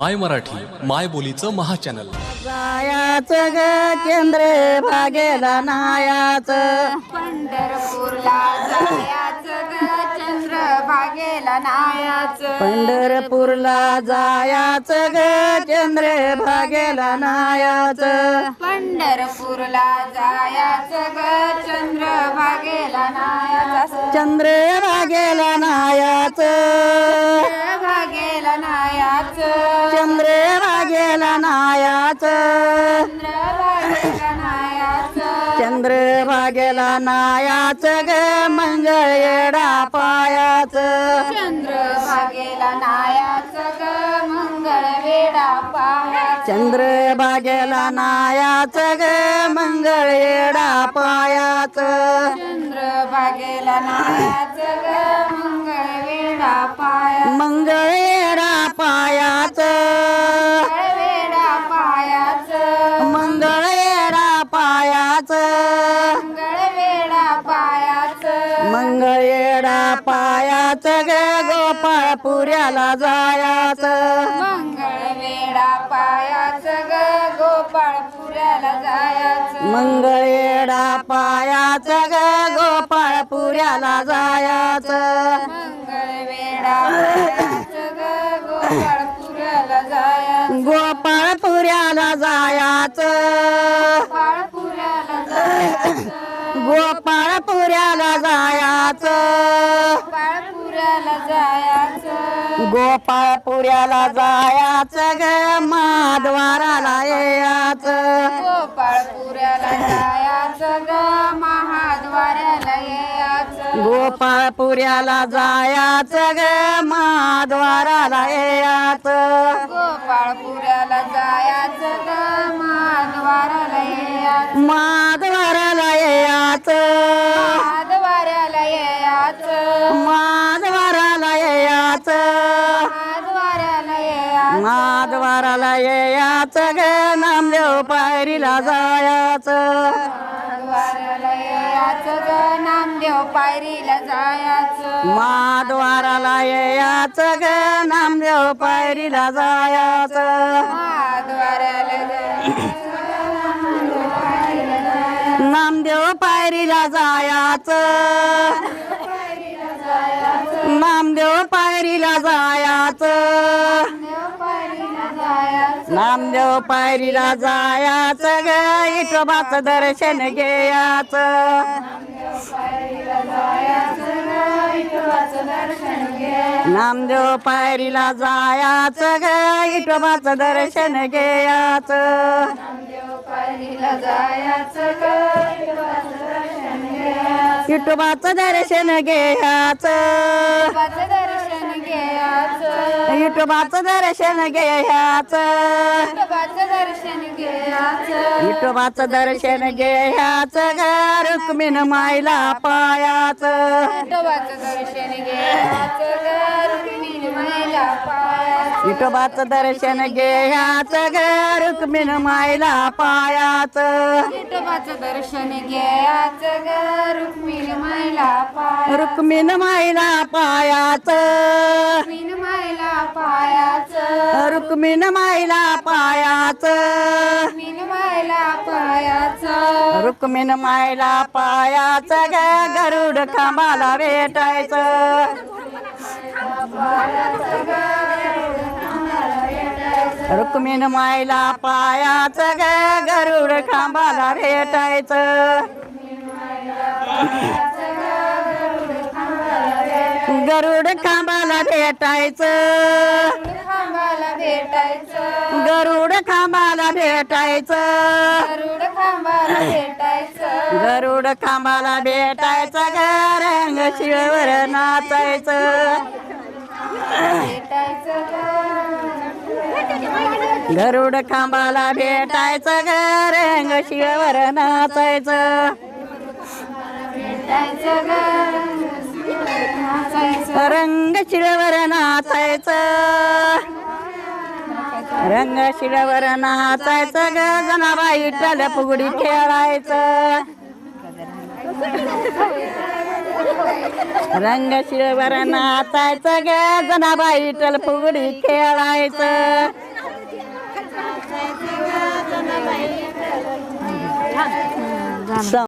माय मराठी माय बोलीचं महाचॅनल. जायाच ग चंद्र भागेला नायाच. पंढरपूरला जायाचं ग चंद्र भागेला नायाचं. पंढरपूरला जायाच ग चंद्र भागेला नायाच. पंढरपूरला जायाचं ग चंद्र भागेला नायाचा. चंद्र भागेला नायाचं. चंद्र भागेला नायाच. चंद्र भागेला नायाचं ग मंगळ येडा पायाच. चंद्र भागेला नायाचं ग मंगळ वेडा पायाचं. चंद्र भागेला नायाच ग मंगळ येडा पायाच. चंद्र भागेला नायाचं ग मंगळ वेडा पाया मंगळ पायाचं मंगळ येडा पायाच ग गोपाळ पुऱ्याला जायाच. मंगळ वेडा पायाचं ग गोपाळपुऱ्याला जायचं. मंगळ येडा पायाच ग गोपाळ पुऱ्याला जायाच. मंगळ वेडा पायाचं ग गोपाळपुऱ्याला जायचं. गोपाळपुऱ्याला जायाच. गोपाळपुऱ्याला जायचं. गोपाळपुऱ्याला जायाच. गोपाळपुऱ्याला जायचं. गोपाळपुऱ्याला जायाच ग माधवाराला याच गोपाळपुऱ्याला जायचं ग महाद्वाराला यायचं. गोपाळपुऱ्याला जायाच ग माधवाराला याच गोपाळपुऱ्याला जायचं ग महाद्वाराला याच यायचं माधवाराला याच ग नामदेव पायरीला जायाच. महाद्वाराला यायचं ग नामदेव पायरीला जायचं. याच ग नामदेव पायरीला जायाच. महाद्वाराला नामदेव पायरीला जायाच. नामदेव पायरीला जायाच. पायरीला जायाच ग इटोबाचं दर्शन घेयाच. नामदेव पायरीला जायाच ग इटोबाचं दर्शन घेयाच. पायरीला दर्शन घेयाच. देवाचं दर्शन घ्यायचं. इटोबाचं दर्शन घेयाच दर्शन विठोबाचं दर्शन घ्यायच. ग रुक्मिण मायला पायाच. देवाचं दर्शन घ्यायचं. ग रुक्मिणी महिला पायाचं. विठोबाचं दर्शन घ्यायच. ग रुक्मिण मायला पायाच. विठोबाचं दर्शन घ्यायचं. ग रुक्मिणी महिला पाय रुक्मिण मायला पायाच. रुक्मिणी महिला पायाचं. रुक्मिण मायला पायाच. रुक्मिणी महिला पायाचं. रुक्मिण मायला पायाच. ग गरुड खांबाला भेटायचं. रुक्मिण मायला पायाच. ग गरुड खांबाला भेटायचं. गरुड खांबाला भेटायचं. खांबाला भेटायचं गरुड खांबाला भेटायचं. गरुड खांबाला भेटायचं. गरुड खांबाला भेटायचं रंग शिळवर नाचायचं. गरुड खांबाला भेटायचं. गरंग रंग शिळवर नाचायचं. भेटायचं ग नाचायचं रंग शिळवर नाचायचं रंग शिळवर नाचायचं ग जनाबाई टल फुगडी खेळायचं. रंग शिळवर नाचायचं ग जनाबाई टल फुगडी खेळायचं